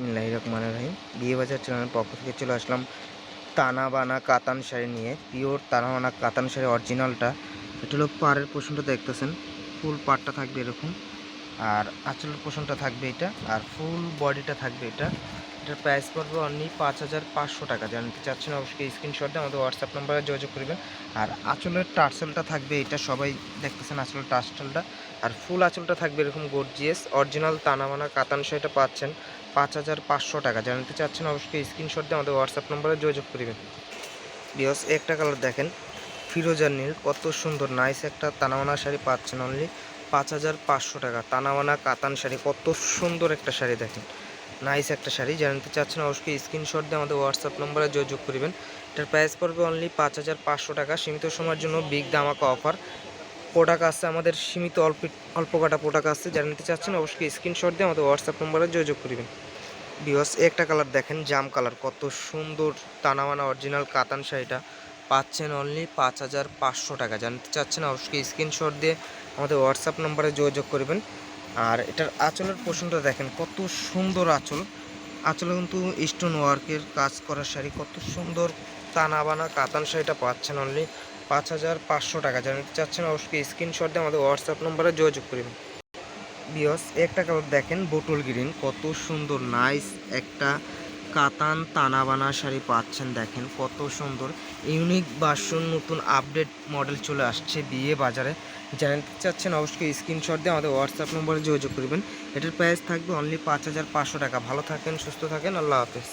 বিসমিল্লাহ রহমান রহিম বিয়ে বাজার চ্যানেলের পক্ষ থেকে চলে আসলাম তানা বানা কাতান শাড়ি নিয়ে। পিওর তানা বানা কাতান শাড়ি অরিজিনালটা। এটা হলো পাড়ের পোষণটা দেখতেছেন। ফুল পাড়টা থাকবে এরকম। আর আঁচলের পোষণটা থাকবে এটা। আর ফুল বডিটা থাকবে এটা। এটার প্রাইস পড়বে অনলি পাঁচ হাজার পাঁচশো টাকা। জানতে চাচ্ছেন অবশ্যই স্ক্রিনশট দিয়ে আমাদের হোয়াটসঅ্যাপ নাম্বারে যোগাযোগ করবেন। আর আঁচলের টার্সেলটা থাকবে, এটা সবাই দেখতেছেন আঁচলের টার্সেলটা। আর ফুল আঁচলটা থাকবে এরকম গর্জিয়াস অরিজিনাল তানামানা কাতান শাড়িটা পাচ্ছেন পাঁচ হাজার পাঁচশো টাকা। জানতে চাচ্ছেন অবশ্যই স্ক্রিনশট দিয়ে আমাদের হোয়াটসঅ্যাপ নম্বরে যোগাযোগ করবেন। বিয়স একটা কালার দেখেন, ফিরোজার নীল, কত সুন্দর নাইস একটা তানামানা শাড়ি পাচ্ছেন অনলি পাঁচ হাজার পাঁচশো টাকা। তানামানা কাতান শাড়ি, কত সুন্দর একটা শাড়ি দেখেন। নাইস একটা শাড়ি জানতে চাচ্ছেন অবশ্যই স্ক্রিনশট দিয়ে আমাদের হোয়াটসঅ্যাপ নম্বরে যোগাযোগ করবেন। এটার প্রাইস পড়বে অনলি পাঁচ হাজার পাঁচশো টাকা, সীমিত সময়ের জন্য বিগ দামাকা অফার প্রোডাক্ট আছে আমাদের, সীমিত অল্প অল্প কাটা প্রোডাক্ট আছে, যারা নিতে চাচ্ছেন অবশ্যই স্ক্রিনশট দিয়ে আমাদের হোয়াটসঅ্যাপ নম্বরে যোগাযোগ করবেন। বিকজ একটা কালার দেখেন, জাম কালার কত সুন্দর তানামানা অরিজিনাল কাতান শাড়িটা। পাচ্ছেন অনলি পাঁচ হাজার পাঁচশো টাকা জানতে চাচ্ছেন অবশ্যই স্ক্রিনশট দিয়ে আমাদের হোয়াটসঅ্যাপ নম্বরে যোগাযোগ করবেন। আর এটার আঁচলের পোষণটা দেখেন, কত সুন্দর আঁচল। আঁচলে কিন্তু স্টোন ওয়ার্কের কাজ করা শাড়ি, কত সুন্দর তানা বানা কাতান শাড়িটা পাচ্ছেন অনলি পাঁচ হাজার পাঁচশো টাকা। যেন চাচ্ছেন অবশ্যই স্ক্রিনশট দিয়ে আমাদের হোয়াটসঅ্যাপ নম্বরে যোগাযোগ করবেন। বিয়স একটা কালার দেখেন বোটল গ্রিন কত সুন্দর নাইস একটা কাতান তানাবানা শাড়ি পাচ্ছেন, দেখেন কত সুন্দর। ইউনিক বাসন নতুন আপডেট মডেল চলে আসছে বিয়ে বাজারে। জানতে চাচ্ছেন অবশ্যই স্ক্রিনশট দিয়ে আমাদের হোয়াটসঅ্যাপ নম্বরে যোগাযোগ করবেন। এটার প্রাইস থাকবে অনলি পাঁচ হাজার পাঁচশো টাকা। ভালো থাকেন, সুস্থ থাকেন, আল্লাহ হাফেজ।